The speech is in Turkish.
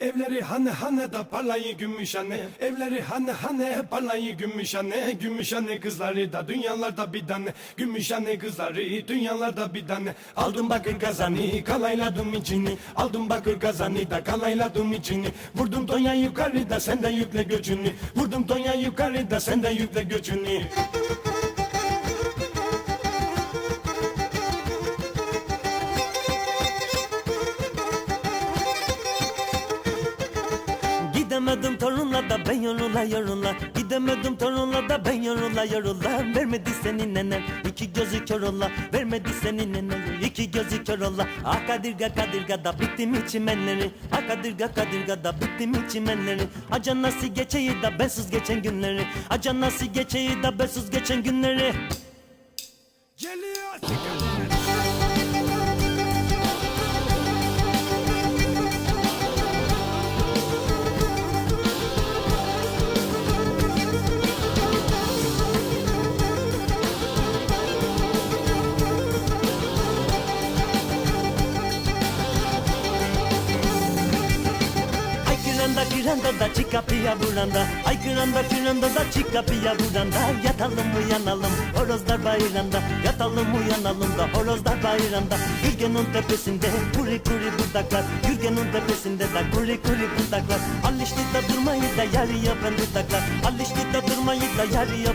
Evleri hane hane da parlayı gümüş anne. Evleri hane hane parlayı gümüş anne. Gümüş anne kızları da dünyalarda bir tane. Gümüş anne kızları dünyalarda bir tane. Aldım bakır kazanı kalayladım içini. Aldım bakır kazanı da kalayladım içini. Vurdum Tonya yukarıda sen de yükle göçünü. Vurdum Tonya yukarıda sen de yükle göçünü torunla da ben yorula yorula. Gidemedim torunla da ben yorula yorula. Vermedi senin nenem iki gözü kör Vermedi senin nenem iki gözü kör ola. Ah kadirga kadirga da bittim çimenleri Ah kadirga kadirga da bittim çimenleri Acan nasıl geçeyi da bensiz geçen günleri? Acan nasıl geçeyi da bensiz geçen günleri? Geliyor Ay kıranda da çık kapıya buranda Ay kıranda kıranda da çık kapıya buranda Yatalım uyanalım horozlar bayranda Yatalım uyanalım da horozlar bayranda Gürgen'in tepesinde kuri kuri burdaklar. Gürgen'in tepesinde de kuri kuri burdaklar. Alıştı da durmayı da yarı yapan dudaklar Alıştı da durmayı da yarı yapan